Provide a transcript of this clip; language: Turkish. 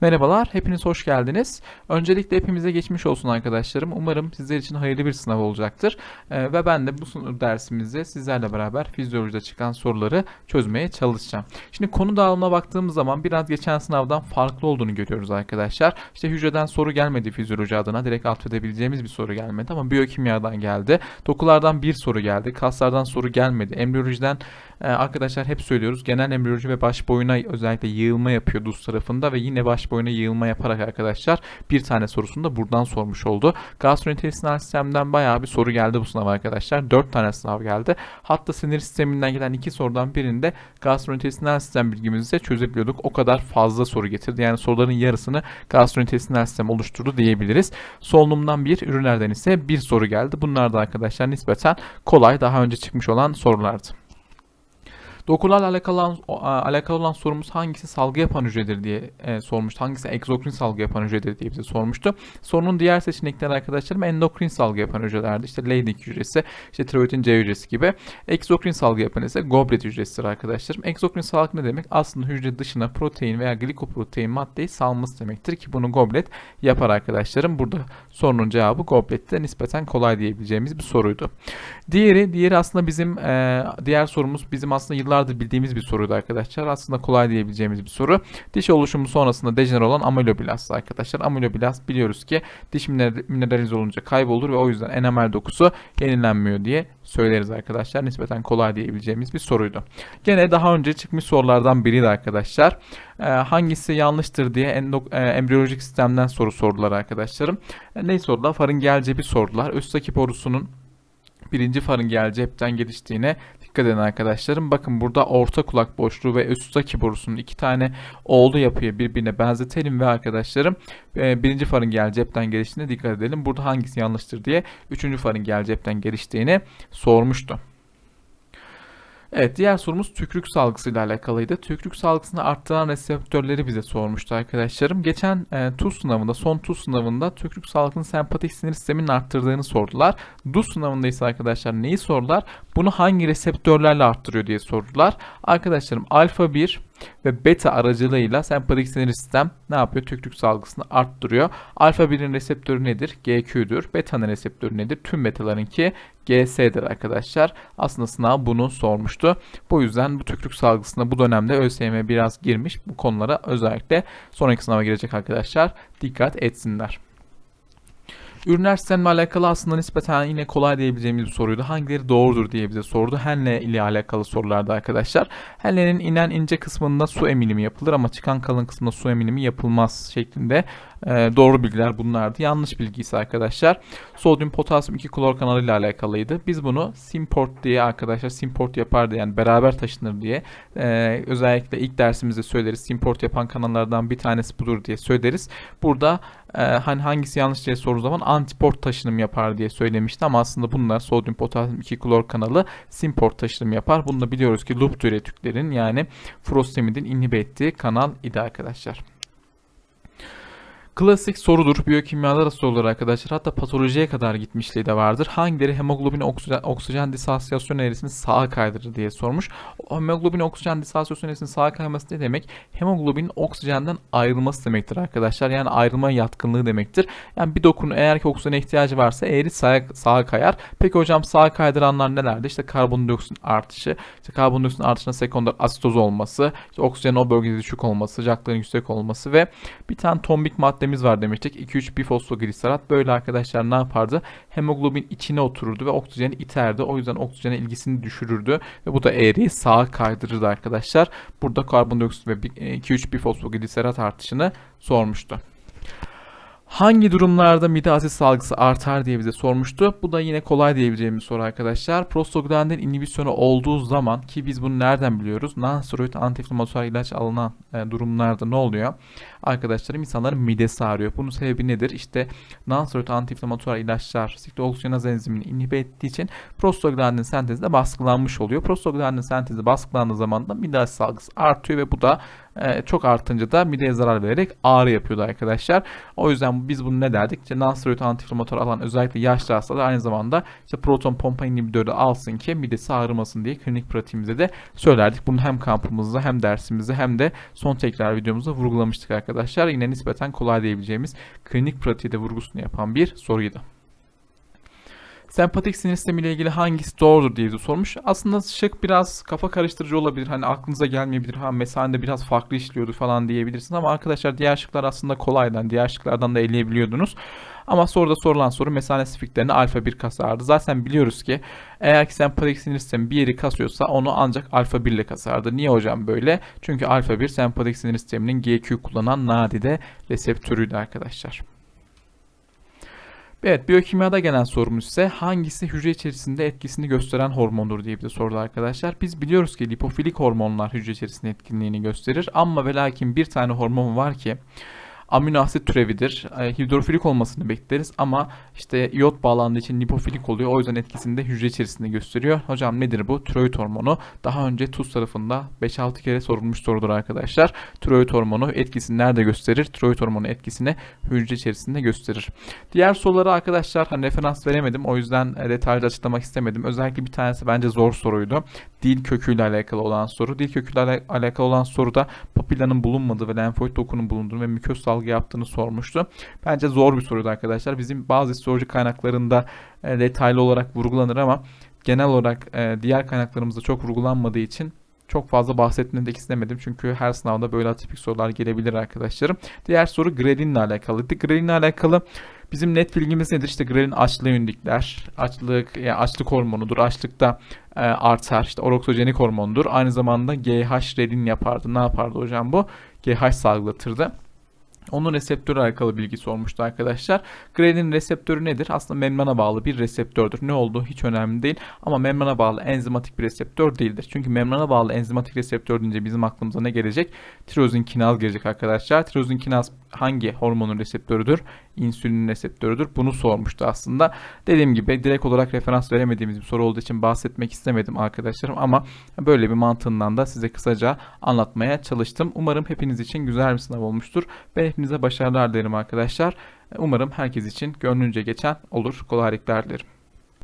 Merhabalar, hepiniz hoş geldiniz. Öncelikle hepimize geçmiş olsun arkadaşlarım. Umarım sizler için hayırlı bir sınav olacaktır. Ee, ve ben de bu dersimizde sizlerle beraber fizyolojide çıkan soruları çözmeye çalışacağım. Şimdi konu dağılımına baktığımız zaman biraz geçen sınavdan farklı olduğunu görüyoruz arkadaşlar. İşte hücreden soru gelmedi fizyoloji adına. Direkt atfedebileceğimiz bir soru gelmedi ama biyokimyadan geldi. Dokulardan bir soru geldi. Kaslardan soru gelmedi. Embriyolojiden e, arkadaşlar hep söylüyoruz. Genel embriyoloji ve baş boyuna özellikle yığılma yapıyor DUS tarafında ve yine baş boyuna yığılma yaparak arkadaşlar bir tane sorusunu da buradan sormuş oldu. Gastrointestinal sistemden bayağı bir soru geldi bu sınav arkadaşlar. 4 tane sınav geldi. Hatta sinir sisteminden gelen iki sorudan birinde gastrointestinal sistem bilgimizi çözebiliyorduk. O kadar fazla soru getirdi. Yani soruların yarısını gastrointestinal sistem oluşturdu diyebiliriz. Solunumdan bir, ürünlerden ise bir soru geldi. Bunlar da arkadaşlar nispeten kolay daha önce çıkmış olan sorulardı. Dokularla alakalı olan, alakalı olan sorumuz hangisi salgı yapan hücredir diye e, sormuştu. Hangisi egzokrin salgı yapan hücredir diye bize sormuştu. Sorunun diğer seçenekleri arkadaşlarım endokrin salgı yapan hücrelerdi. İşte Leydig hücresi, işte tiroidin C hücresi gibi. Egzokrin salgı yapan ise goblet hücresidir arkadaşlarım. Egzokrin salgı ne demek? Aslında hücre dışına protein veya glikoprotein maddeyi salması demektir ki bunu goblet yapar arkadaşlarım. Burada sorunun cevabı goblette nispeten kolay diyebileceğimiz bir soruydu. Diğeri, diğeri aslında bizim e, diğer sorumuz bizim aslında yıllardır bildiğimiz bir soruydu arkadaşlar. Aslında kolay diyebileceğimiz bir soru. Diş oluşumu sonrasında dejener olan amiloblast arkadaşlar. Amiloblast biliyoruz ki diş mineralize olunca kaybolur ve o yüzden enamel dokusu yenilenmiyor diye söyleriz arkadaşlar. Nispeten kolay diyebileceğimiz bir soruydu. Gene daha önce çıkmış sorulardan biriydi arkadaşlar. Ee, hangisi yanlıştır diye endok, e, embriyolojik sistemden soru sordular arkadaşlarım. E, ne sordular? Faringel cebi sordular. Üstteki borusunun birinci faringel cepten geliştiğine dikkat edin arkadaşlarım. Bakın burada orta kulak boşluğu ve üstteki borusunun iki tane oldu yapıya birbirine benzetelim ve arkadaşlarım e, birinci faringel cepten geliştiğine dikkat edelim. Burada hangisi yanlıştır diye üçüncü faringel cepten geliştiğini sormuştu. Evet diğer sorumuz tükürük salgısıyla alakalıydı. Tükürük salgısını arttıran reseptörleri bize sormuştu arkadaşlarım. Geçen e, TUS sınavında, son TUS sınavında tükürük salgısının sempatik sinir sisteminin arttırdığını sordular. DUS sınavında ise arkadaşlar neyi sordular? Bunu hangi reseptörlerle arttırıyor diye sordular. Arkadaşlarım alfa 1 ve beta aracılığıyla sempatik sinir sistem ne yapıyor? Tükürük salgısını arttırıyor. Alfa 1'in reseptörü nedir? GQ'dur. Beta'nın reseptörü nedir? Tüm betalarınki GS'dir arkadaşlar. Aslında sınav bunu sormuştu. Bu yüzden bu tükürük salgısına bu dönemde ÖSYM biraz girmiş. Bu konulara özellikle sonraki sınava girecek arkadaşlar dikkat etsinler. Ürünler sistemle alakalı aslında nispeten yine kolay diyebileceğimiz bir soruydu. Hangileri doğrudur diye bize sordu. Henle ile alakalı sorulardı arkadaşlar. Henle'nin inen ince kısmında su emilimi yapılır ama çıkan kalın kısmında su emilimi yapılmaz şeklinde e, doğru bilgiler bunlardı. Yanlış bilgi ise arkadaşlar sodyum potasyum 2 klor kanalı ile alakalıydı. Biz bunu simport diye arkadaşlar simport yapardı yani beraber taşınır diye e, özellikle ilk dersimizde söyleriz. Simport yapan kanallardan bir tanesi budur diye söyleriz. Burada e, hani hangisi yanlış diye sorduğu zaman antiport taşınım yapar diye söylemişti ama aslında bunlar sodyum potasyum 2 klor kanalı simport taşınım yapar. Bunu da biliyoruz ki loop türetüklerin yani frostemidin inhibe ettiği kanal idi arkadaşlar. Klasik sorudur. Biyokimyada da sorulur arkadaşlar. Hatta patolojiye kadar gitmişliği de vardır. Hangileri hemoglobin oksijen, oksijen disasiyasyon eğrisini sağa kaydırır diye sormuş. Hemoglobin oksijen disasiyasyon eğrisinin sağa kayması ne demek? Hemoglobin oksijenden ayrılması demektir arkadaşlar. Yani ayrılma yatkınlığı demektir. Yani bir dokunun eğer ki oksijene ihtiyacı varsa eğri sağa, sağa kayar. Peki hocam sağa kaydıranlar nelerdi? İşte karbondioksit artışı, işte karbondioksit artışına sekonder asitoz olması, işte oksijenin o bölgede düşük olması, sıcaklığın yüksek olması ve bir tane tombik madde maddemiz var demiştik. 2-3 bifosfogliserat böyle arkadaşlar ne yapardı? Hemoglobin içine otururdu ve oksijeni iterdi. O yüzden oksijene ilgisini düşürürdü ve bu da eğriyi sağa kaydırırdı arkadaşlar. Burada karbondioksit ve 2-3 bifosfogliserat artışını sormuştu. Hangi durumlarda mide asit salgısı artar diye bize sormuştu. Bu da yine kolay diyebileceğimiz soru arkadaşlar. Prostaglandin inhibisyonu olduğu zaman ki biz bunu nereden biliyoruz? Non-steroid antiinflamatuar ilaç alınan e, durumlarda ne oluyor? Arkadaşlarım insanların midesi ağrıyor. Bunun sebebi nedir? İşte non-steroid antiinflamatuar ilaçlar siklooksinaz enzimini inhibe ettiği için prostaglandin sentezi de baskılanmış oluyor. Prostaglandin sentezi baskılandığı zaman da mide salgısı artıyor ve bu da e, çok artınca da mideye zarar vererek ağrı yapıyordu arkadaşlar. O yüzden biz bunu ne derdik? İşte non-steroid alan özellikle yaşlı hastalar aynı zamanda işte proton pompa inhibitörü alsın ki midesi ağrımasın diye klinik pratiğimizde de söylerdik. Bunu hem kampımızda hem dersimizde hem de son tekrar videomuzda vurgulamıştık arkadaşlar arkadaşlar. Yine nispeten kolay diyebileceğimiz klinik pratiği de vurgusunu yapan bir soruydu. Sempatik sinir sistemi ile ilgili hangisi doğrudur diye sormuş. Aslında şık biraz kafa karıştırıcı olabilir. Hani aklınıza gelmeyebilir. Ha mesanede biraz farklı işliyordu falan diyebilirsiniz. Ama arkadaşlar diğer şıklar aslında kolaydan. Diğer şıklardan da eleyebiliyordunuz. Ama soruda sorulan soru mesane sifiklerini alfa 1 kasardı. Zaten biliyoruz ki eğer ki sempatik sinir sistemi bir yeri kasıyorsa onu ancak alfa 1 ile kasardı. Niye hocam böyle? Çünkü alfa 1 sempatik sinir sisteminin GQ kullanan nadide reseptörüydü arkadaşlar. Evet, biyokimyada gelen sorumuz ise hangisi hücre içerisinde etkisini gösteren hormondur diye bir de soruda arkadaşlar. Biz biliyoruz ki lipofilik hormonlar hücre içerisinde etkinliğini gösterir ama ve lakin bir tane hormon var ki amino asit türevidir. E, hidrofilik olmasını bekleriz ama işte iot bağlandığı için lipofilik oluyor. O yüzden etkisini de hücre içerisinde gösteriyor. Hocam nedir bu? Tiroid hormonu. Daha önce TUS tarafında 5-6 kere sorulmuş sorudur arkadaşlar. Tiroid hormonu etkisini nerede gösterir? Tiroid hormonu etkisini hücre içerisinde gösterir. Diğer soruları arkadaşlar hani referans veremedim. O yüzden e, detaylı açıklamak istemedim. Özellikle bir tanesi bence zor soruydu. Dil köküyle alakalı olan soru. Dil köküyle alakalı olan soruda papillanın bulunmadığı ve lenfoid dokunun bulunduğu ve müköz salgı yaptığını sormuştu. Bence zor bir soruydu arkadaşlar. Bizim bazı histoloji kaynaklarında e, detaylı olarak vurgulanır ama genel olarak e, diğer kaynaklarımızda çok vurgulanmadığı için çok fazla bahsetmek de istemedim. Çünkü her sınavda böyle atipik sorular gelebilir arkadaşlarım. Diğer soru Grelin'le alakalıydı. Grelin'le alakalı bizim net bilgimiz nedir? İşte Grelin açlığı yönelikler. Açlık, yani açlık hormonudur. Açlıkta e, artar. İşte oroksojenik hormondur. Aynı zamanda GH relin yapardı. Ne yapardı hocam bu? GH salgılatırdı. Onun reseptörü alakalı bilgi sormuştu arkadaşlar. Grelin reseptörü nedir? Aslında membrana bağlı bir reseptördür. Ne olduğu hiç önemli değil ama membrana bağlı enzimatik bir reseptör değildir. Çünkü membrana bağlı enzimatik reseptör deyince bizim aklımıza ne gelecek? Tirozin kinaz gelecek arkadaşlar. Tirozin kinaz hangi hormonun reseptörüdür? İnsülin reseptörüdür. Bunu sormuştu aslında. Dediğim gibi direkt olarak referans veremediğimiz bir soru olduğu için bahsetmek istemedim arkadaşlarım ama böyle bir mantığından da size kısaca anlatmaya çalıştım. Umarım hepiniz için güzel bir sınav olmuştur. Ben hepinize başarılar dilerim arkadaşlar. Umarım herkes için gönlünce geçen olur. Kolaylıklar dilerim.